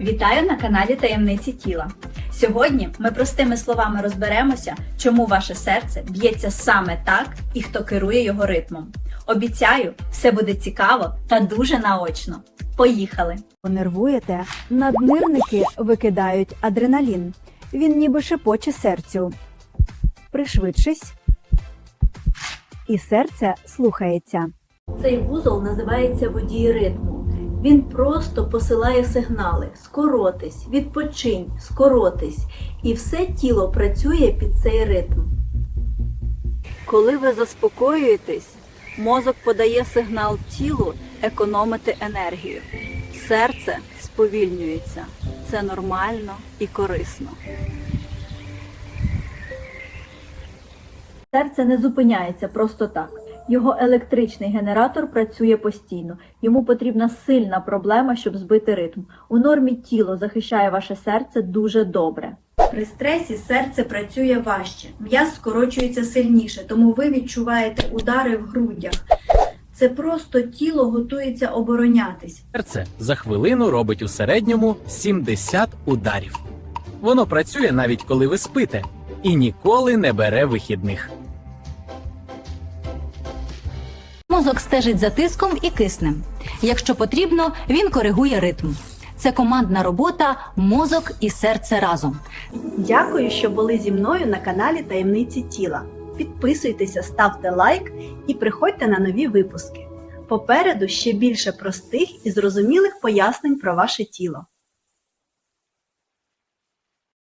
Вітаю на каналі Таємниці тіла. Сьогодні ми простими словами розберемося, чому ваше серце б'ється саме так і хто керує його ритмом. Обіцяю, все буде цікаво та дуже наочно. Поїхали! Нервуєте, наднирники викидають адреналін. Він ніби шепоче серцю. Пришвидшись. І серце слухається. Цей вузол називається водій ритму. Він просто посилає сигнали: скоротись, відпочинь, скоротись, і все тіло працює під цей ритм. Коли ви заспокоюєтесь, мозок подає сигнал тілу економити енергію. Серце сповільнюється. Це нормально і корисно. Серце не зупиняється просто так. Його електричний генератор працює постійно. Йому потрібна сильна проблема, щоб збити ритм. У нормі тіло захищає ваше серце дуже добре. При стресі серце працює важче, м'яз скорочується сильніше, тому ви відчуваєте удари в грудях. Це просто тіло готується оборонятись. Серце за хвилину робить у середньому 70 ударів. Воно працює навіть коли ви спите і ніколи не бере вихідних. Мозок стежить за тиском і киснем. Якщо потрібно, він коригує ритм. Це командна робота, мозок і серце разом. Дякую, що були зі мною на каналі Таємниці тіла. Підписуйтеся, ставте лайк і приходьте на нові випуски. Попереду ще більше простих і зрозумілих пояснень про ваше тіло.